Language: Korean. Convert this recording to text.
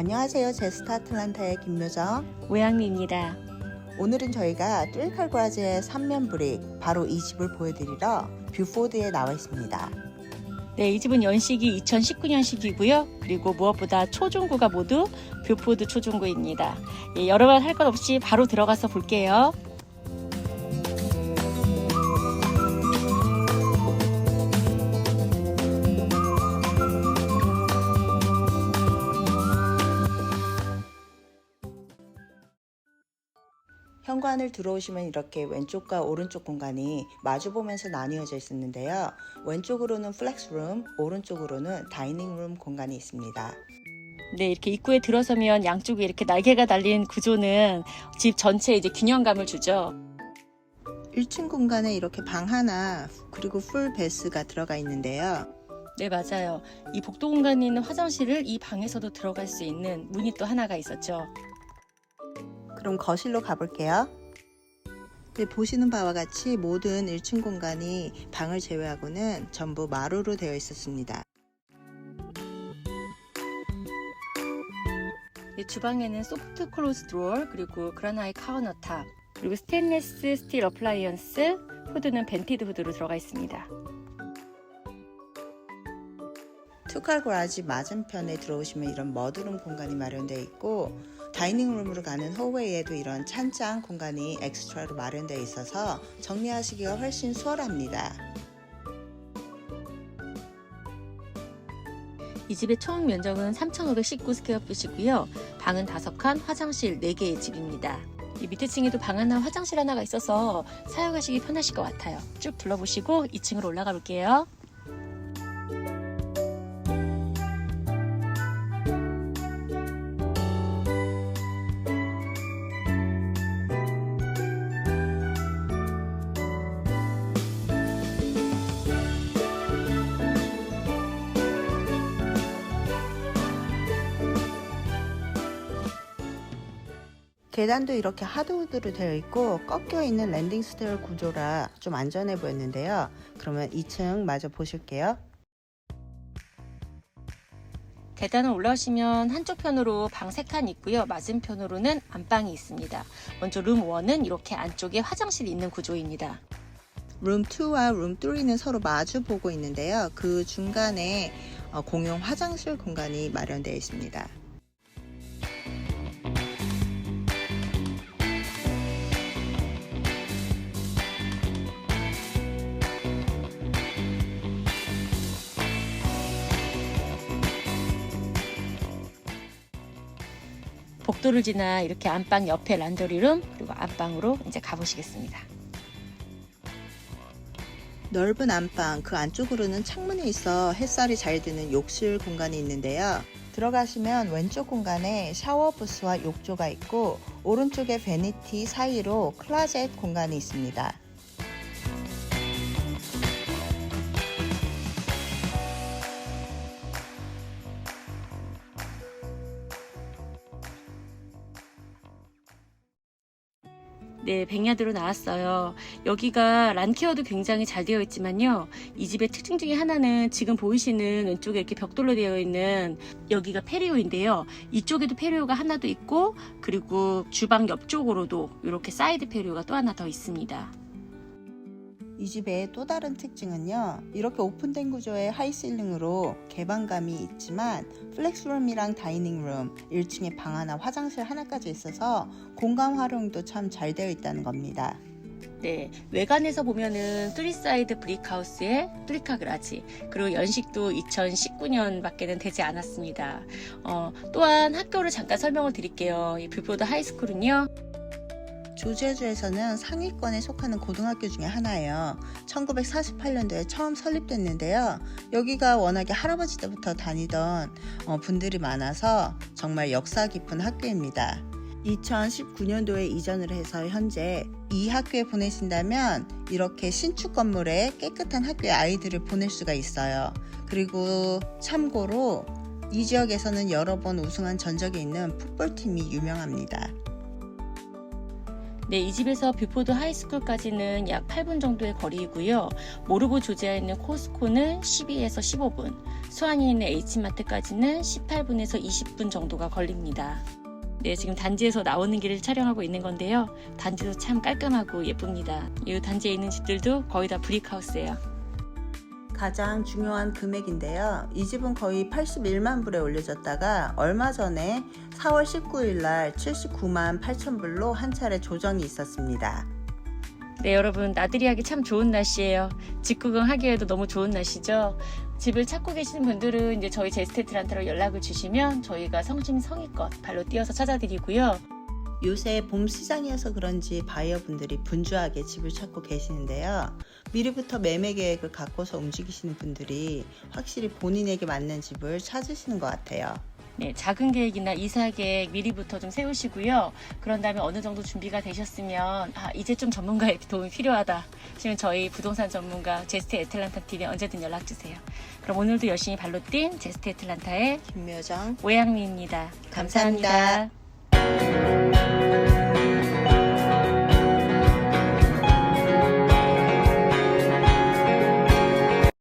안녕하세요. 제스타 아틀란타의 김묘정. 오양미입니다. 오늘은 저희가 뚜리칼그라즈의 3면 브릭 바로 이 집을 보여드리러 뷰포드에 나와 있습니다. 네, 이 집은 연식이 2019년식이고요. 그리고 무엇보다 초중고가 모두 뷰포드 초중고입니다. 예, 여러 말할것 없이 바로 들어가서 볼게요. 현관을 들어오시면 이렇게 왼쪽과 오른쪽 공간이 마주 보면서 나뉘어져 있었는데요. 왼쪽으로는 플렉스룸, 오른쪽으로는 다이닝룸 공간이 있습니다. 네, 이렇게 입구에 들어서면 양쪽에 이렇게 날개가 달린 구조는 집 전체에 이제 균형감을 주죠. 1층 공간에 이렇게 방 하나 그리고 풀 베스가 들어가 있는데요. 네, 맞아요. 이 복도 공간에 있는 화장실을 이 방에서도 들어갈 수 있는 문이 또 하나가 있었죠. 그럼 거실로 가볼게요. 네, 보시는 바와 같이 모든 1층 공간이 방을 제외하고는 전부 마루로 되어 있었습니다. 이 주방에는 소프트 클로즈 드로어 그리고 그라나이 카우너탑 그리고 스테인레스 스틸 어플라이언스 후드는 벤티드 후드로 들어가 있습니다. 투칼 그라지 맞은편에 들어오시면 이런 머드룸 공간이 마련되어 있고 다이닝룸으로 가는 호웨이에도 이런 찬장 공간이 엑스트라로 마련되어 있어서 정리하시기가 훨씬 수월합니다. 이 집의 총 면적은 3,519 스퀘어풋이고요. 방은 5칸, 화장실 4개의 집입니다. 이 밑에 층에도 방 하나, 화장실 하나가 있어서 사용하시기 편하실 것 같아요. 쭉 둘러보시고 2층으로 올라가 볼게요. 계단도 이렇게 하드우드로 되어 있고 꺾여 있는 랜딩 스테어 구조라 좀 안전해 보였는데요. 그러면 2층 마저 보실게요. 계단을 올라오시면 한쪽 편으로 방 3칸 있고요. 맞은편으로는 안방이 있습니다. 먼저 룸 1은 이렇게 안쪽에 화장실이 있는 구조입니다. 룸 2와 룸 3는 서로 마주 보고 있는데요. 그 중간에 어, 공용 화장실 공간이 마련되어 있습니다. 복도를 지나 이렇게 안방 옆에 란더리룸 그리고 안방으로 이제 가보시겠습니다. 넓은 안방 그 안쪽으로는 창문이 있어 햇살이 잘 드는 욕실 공간이 있는데요. 들어가시면 왼쪽 공간에 샤워 부스와 욕조가 있고 오른쪽에 베니티 사이로 클라젯 공간이 있습니다. 네, 백야드로 나왔어요. 여기가 란케어도 굉장히 잘 되어 있지만요. 이 집의 특징 중에 하나는 지금 보이시는 왼쪽에 이렇게 벽돌로 되어 있는 여기가 페리오인데요. 이쪽에도 페리오가 하나 더 있고 그리고 주방 옆쪽으로도 이렇게 사이드 페리오가 또 하나 더 있습니다. 이 집의 또 다른 특징은요. 이렇게 오픈된 구조의 하이실링으로 개방감이 있지만 플렉스룸이랑 다이닝룸, 1층에 방 하나, 화장실 하나까지 있어서 공간 활용도 참 잘 되어 있다는 겁니다. 네, 외관에서 보면은 뚜리사이드 브릭하우스의 뚜리카 그라지 그리고 연식도 2019년밖에는 되지 않았습니다. 어, 또한 학교를 잠깐 설명을 드릴게요. 이 뷰포드 하이스쿨은요. 조제주에서는 상위권에 속하는 고등학교 중에 하나예요. 1948년도에 처음 설립됐는데요. 여기가 워낙에 할아버지 때부터 다니던 어, 분들이 많아서 정말 역사 깊은 학교입니다. 2019년도에 이전을 해서 현재 이 학교에 보내신다면 이렇게 신축 건물에 깨끗한 학교에 아이들을 보낼 수가 있어요. 그리고 참고로 이 지역에서는 여러 번 우승한 전적이 있는 풋볼팀이 유명합니다. 네, 이 집에서 뷰포드 하이스쿨까지는 약 8분 정도의 거리이고요. 모르고 조지아에 있는 코스코는 12에서 15분, 수완이 있는 H마트까지는 18분에서 20분 정도가 걸립니다. 네, 지금 단지에서 나오는 길을 촬영하고 있는 건데요. 단지도 참 깔끔하고 예쁩니다. 이 단지에 있는 집들도 거의 다 브릭하우스예요. 가장 중요한 금액인데요. 이 집은 거의 81만 불에 올려졌다가 얼마 전에 4월 19일 날 79만 8천 불로 한 차례 조정이 있었습니다. 네, 여러분 나들이 하기 참 좋은 날씨예요. 집구경 하기에도 너무 좋은 날씨죠. 집을 찾고 계시는 분들은 이제 저희 제스테트란타로 연락을 주시면 저희가 성심성의껏 발로 뛰어서 찾아드리고요. 요새 봄 시장이어서 그런지 바이어분들이 분주하게 집을 찾고 계시는데요. 미리부터 매매 계획을 갖고서 움직이시는 분들이 확실히 본인에게 맞는 집을 찾으시는 것 같아요. 네, 작은 계획이나 이사 계획 미리부터 좀 세우시고요. 그런 다음에 어느 정도 준비가 되셨으면 아, 이제 좀 전문가의 도움이 필요하다. 하시면 저희 부동산 전문가 제스트 애틀란타 팀에 언제든 연락 주세요. 그럼 오늘도 열심히 발로 뛴 제스트 애틀란타의 김묘정 오양미입니다 감사합니다. 감사합니다.